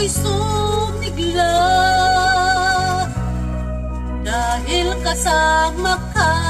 ako'y sumigla dahil kasama ka.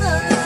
love.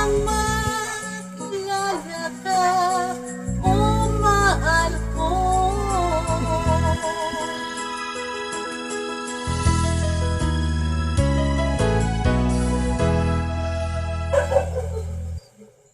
mama.